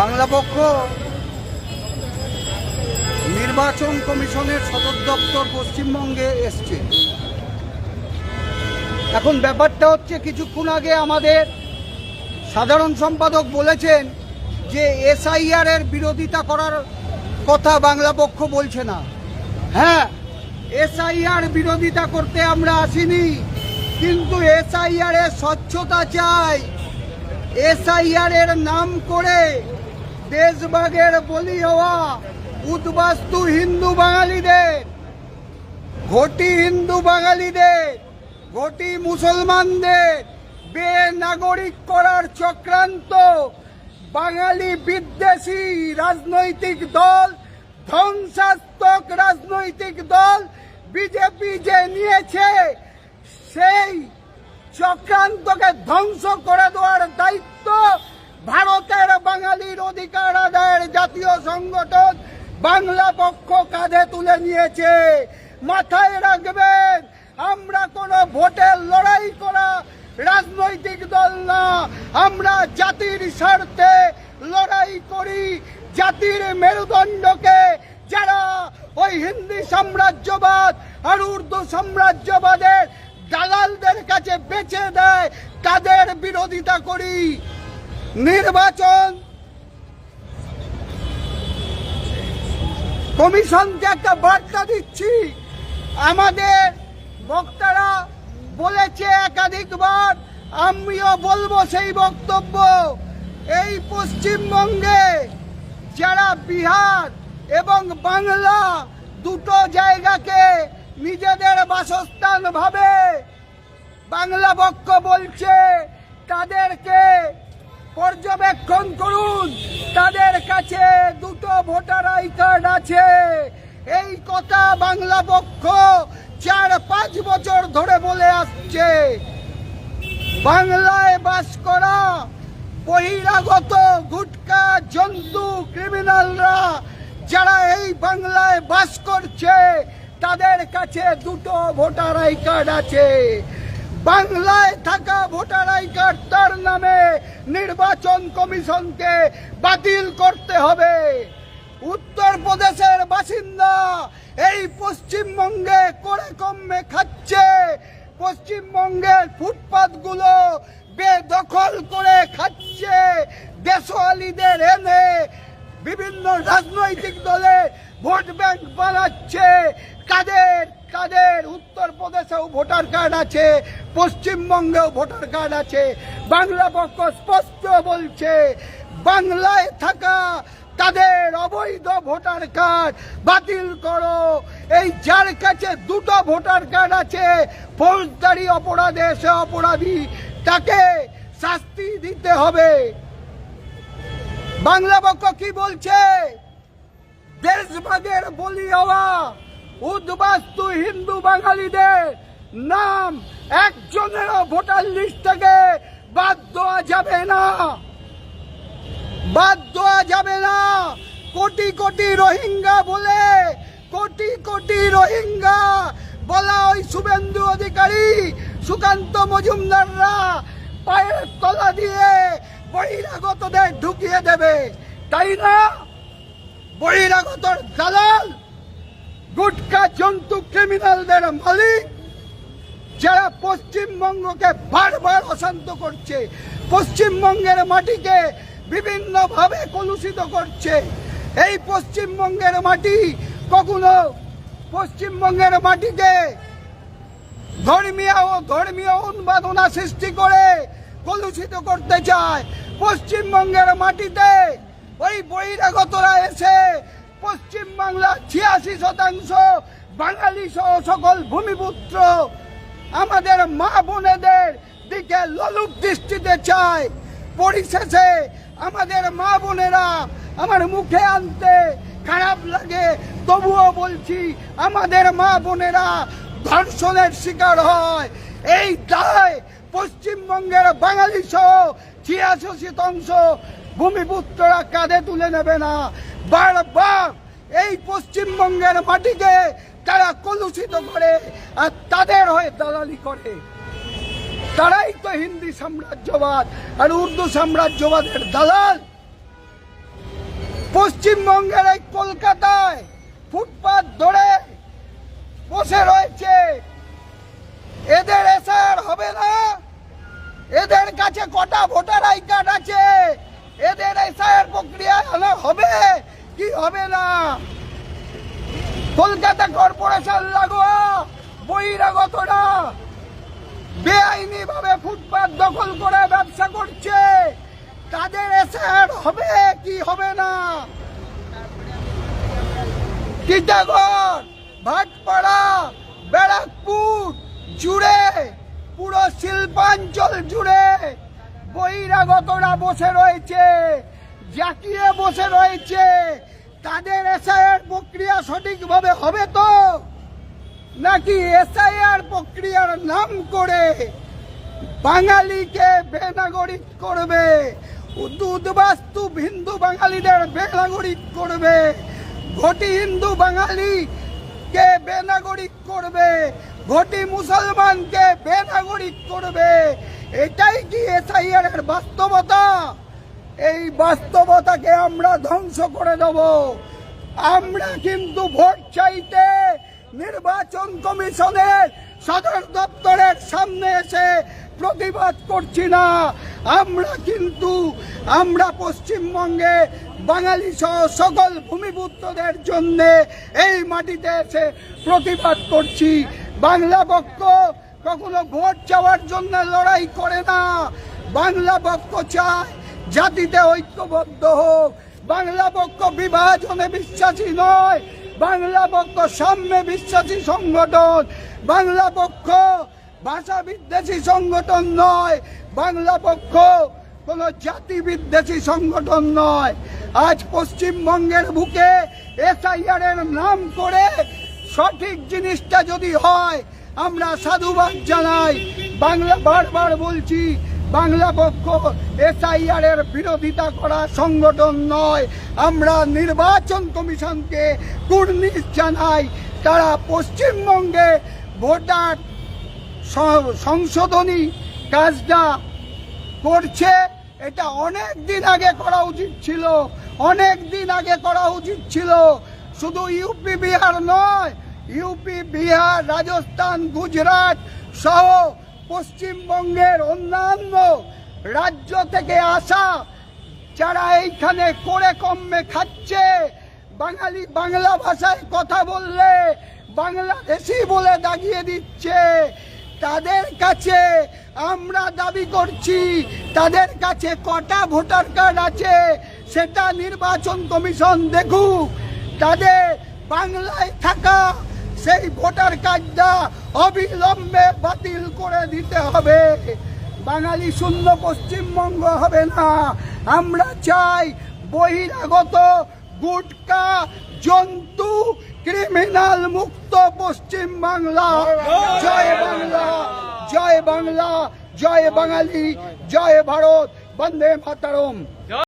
বাংলা পক্ষ নির্বাচন কমিশনের সদর দপ্তর পশ্চিমবঙ্গে এসছে। এখন ব্যাপারটা হচ্ছে কিছুক্ষণ আগে আমাদের সাধারণ সম্পাদক বলেছেন যে এসআইআর এর বিরোধিতা করার কথা বাংলা পক্ষ বলছে না। হ্যাঁ এসআইআর বিরোধিতা করতে আমরা আসিনি, কিন্তু এসআইআর এর স্বচ্ছতা চাই। এসআইআর এর নাম করে দেশভাগের বলি হওয়া উদ্বাস্তু হিন্দু বাঙালিদের, ঘটি হিন্দু বাঙালিদের, ঘটি মুসলমানদের বে নাগরিক করার চক্রান্ত বাঙালি বিদ্বেষী রাজনৈতিক দল, ধ্বংসাত্মক রাজনৈতিক দল বিজেপি যে নিয়েছে, সেই চক্রান্তকে ধ্বংস করে দেওয়ার দায়িত্ব ভারতের বাঙালির অধিকার আদায়ের জাতীয় সংগঠন বাংলা পক্ষ কাঁধে তুলে নিয়েছে। মাথায় রাখবেন, আমরা কোনো ভোটের লড়াই করা রাজনৈতিক দল না। আমরা জাতির স্বার্থে লড়াই করি। জাতির মেরুদণ্ডকে যারা ওই হিন্দি সাম্রাজ্যবাদ আর উর্দু সাম্রাজ্যবাদের দালালদের কাছে বেচে দেয়, তাদের বিরোধিতা করি। নির্বাচন কমিশনকে একটা বার্তা দিচ্ছি। আমাদের বক্তারা বলেছে একাধিকবার, আমিও বলব সেই বক্তব্য। এই পশ্চিমবঙ্গে যারা বিহার এবং বাংলা দুটো জায়গাকে নিজেদের বাসস্থান ভাবে বাংলা পক্ষ বলছে, তাদেরকে পর্যবেক্ষণ করুন। তাদের কাছে দুটো ভোটার আই কার্ড আছে। এই কথা বাংলা পক্ষ চার পাঁচ বছর ধরে বলে আসছে। বাংলায় বাস করা বহিরাগত গুটকা জন্তু ক্রিমিনালরা যারা এই বাংলায় বাস করছে, তাদের কাছে দুটো ভোটার আই কার্ড আছে। বাংলায় থাকা ভোটার আই কার্ড তার নামে নির্বাচন কমিশনকে বাতিল করতে হবে। উত্তর প্রদেশের বাসিন্দা এই পশ্চিমবঙ্গে করে কমে খাচ্ছে। পশ্চিমবঙ্গের ফুটপাতগুলো বেদখল করে খাচ্ছে। দেশওয়ালিদের এনে বিভিন্ন রাজনৈতিক দলের ভোট ব্যাংক বানাচ্ছে। কাদের কাদের? উত্তরপ্রদেশেও ভোটার কার্ড আছে, পশ্চিমবঙ্গেও ভোটার কার্ড আছে, বাংলা পক্ষ স্পষ্ট বলছে, বাংলায় থাকা তাদের অবৈধ ভোটার কার্ড বাতিল করো। এই যার কাছে দুটো ভোটার কার্ড আছে, ফৌজদারি অপরাধে সে অপরাধী, তাকে শাস্তি দিতে হবে। বাংলা পক্ষ কি বলছে? দেশভাগের বলি হওয়া। উদ্বাস্তু হিন্দু বাঙালিদের নাম একজনেরও ভোটার লিস্ট থেকে বাদ দেওয়া যাবে না। বাদ দেওয়া যাবে না। কোটি কোটি রোহিঙ্গা বলে, কোটি কোটি রোহিঙ্গা বলা ওই শুভেন্দু অধিকারী, সুকান্ত মজুমদাররা পায়ের তলা দিয়ে বহিরাগতদের ঢুকিয়ে দেবে। তাই না? বহিরাগতর দালাল গুটকা জন্তু ক্রিমিনালদের মালিক যারা পশ্চিমবঙ্গকে বারবার অশান্ত করছে, পশ্চিমবঙ্গের মাটিকে বিভিন্নভাবে কলুষিত করছে। এই পশ্চিমবঙ্গের মাটি কখনো পশ্চিমবঙ্গের মাটিতে ধর্মীয় ও ধর্মীয় উন্মাদনা সৃষ্টি করে কলুষিত করতে চায়। পশ্চিমবঙ্গের মাটিতে ওই বহিরাগতরা এসে পশ্চিমবাংলা ছিয়াশি শতাংশ, বাঙালি সহ সকল ভূমিপুত্র আমাদের মা বোনেদের দিকে ললুপ দৃষ্টিতে চায়। পরিশেষে আমাদের মা বোনেরা আমার মুখে আনতে খারাপ লাগে, তবুও বলছি আমাদের মা বোনেরা ধর্ষণের শিকার হয়। এই দায় পশ্চিমবঙ্গের বাঙালি সহ ছিয়াশি শতাংশ ভূমিপুত্ররা কাঁধে তুলে নেবে না। বারবার এই পশ্চিমবঙ্গের মাটিকে তারা কলুষিত করে আর তাদের হয়ে দালালি করে। তারাই তো হিন্দি সাম্রাজ্যবাদ আর উর্দু সাম্রাজ্যবাদের দালাল। পশ্চিমবঙ্গের এই কলকাতায় প্রক্রিয়া হবে? কি হবে না? কলকাতা কর্পোরেশন লাগোয়া বহিরাগতরা বেআইনি ভাবে ফুটপাত দখল করে ব্যবসা করছে। তাদের এসআর হবে কি হবে না? টিটাগড় ভাটপাড়া, ব্যারাকপুর জুড়ে, পুরো শিল্পাঞ্চল জুড়ে বহিরাগতরা বসে রয়েছে। জাকিয়ে বসে রয়েছে। তাদের এসআইআর প্রক্রিয়া সঠিকভাবে হবে তো? নাকি এসআইআর প্রক্রিয়ার নাম করে বাঙালিকে বেনাগরিক করবে? উদ্বাস্তু হিন্দু বাঙালিদের বেনাগরিক করবে? ঘটি হিন্দু বাঙালিকে বেনাগরিক করবে? ঘটি মুসলমানকে বেনাগরিক করবে? এটাই কি এসআইআর এর বাস্তবতা? এই বাস্তবতাকে আমরা ধ্বংস করে দেব। আমরা কিন্তু ভোট চাইতে নির্বাচন কমিশনের সদর দপ্তরের সামনে এসে প্রতিবাদ করছি না। আমরা কিন্তু, আমরা পশ্চিমবঙ্গে বাঙালি সহ সকল ভূমিপুত্রদের জন্য এই মাটিতে এসে প্রতিবাদ করছি। বাংলা পক্ষ কখনো ভোট চাওয়ার জন্য লড়াই করে না। বাংলা পক্ষ চায় জাতিতে ঐক্যবদ্ধ হোক। বাংলা পক্ষ বিভাজনে বিশ্বাসী নয়। বাংলা পক্ষ সাম্যে বিশ্বাসী সংগঠন। বাংলা পক্ষ ভাষা বিদ্বেষী সংগঠন নয়। বাংলা পক্ষ কোন জাতি বিদ্বেষী সংগঠন নয়। আজ পশ্চিমবঙ্গের বুকে এসআইআর এর নাম করে সঠিক জিনিসটা যদি হয়, আমরা সাধুবাদ জানাই। বাংলা বারবার বলছি বাংলা পক্ষ এসআইআর এর বিরোধিতা করা সংগঠন নয়। আমরা নির্বাচন কমিশনকে কুর্নিশ জানাই। তারা পশ্চিমবঙ্গে ভোটার সংশোধনী কাজটা করছে। এটা অনেক দিন আগে করা উচিত ছিল। অনেক দিন আগে করা উচিত ছিল। শুধু ইউপি, বিহার নয়। ইউপি, বিহার, রাজস্থান, গুজরাট সহ পশ্চিমবঙ্গের অন্যান্য রাজ্য থেকে আসা যারা এইখানে করে কমে খাচ্ছে, বাঙালি বাংলা ভাষায় কথা বললে বাংলাদেশি বলে দাগিয়ে দিচ্ছে। তাদের কাছে আমরা দাবি করছি, তাদের কাছে কটা ভোটার কার্ড আছে সেটা নির্বাচন কমিশন দেখুক। তাদের বাংলায় থাকা সেই ভোটার কার্ডটা অবিলম্বে বাতিল করে দিতে হবে। বাঙালি শূন্য পশ্চিমবঙ্গ হবে না। আমরা চাই বহিরাগত, গুটকা, জন্তু, ক্রিমিনাল মুক্ত পশ্চিম বাংলা। জয় বাংলা জয় বাংলা, জয় বাঙালি, জয় ভারত, বন্দে মাতারম।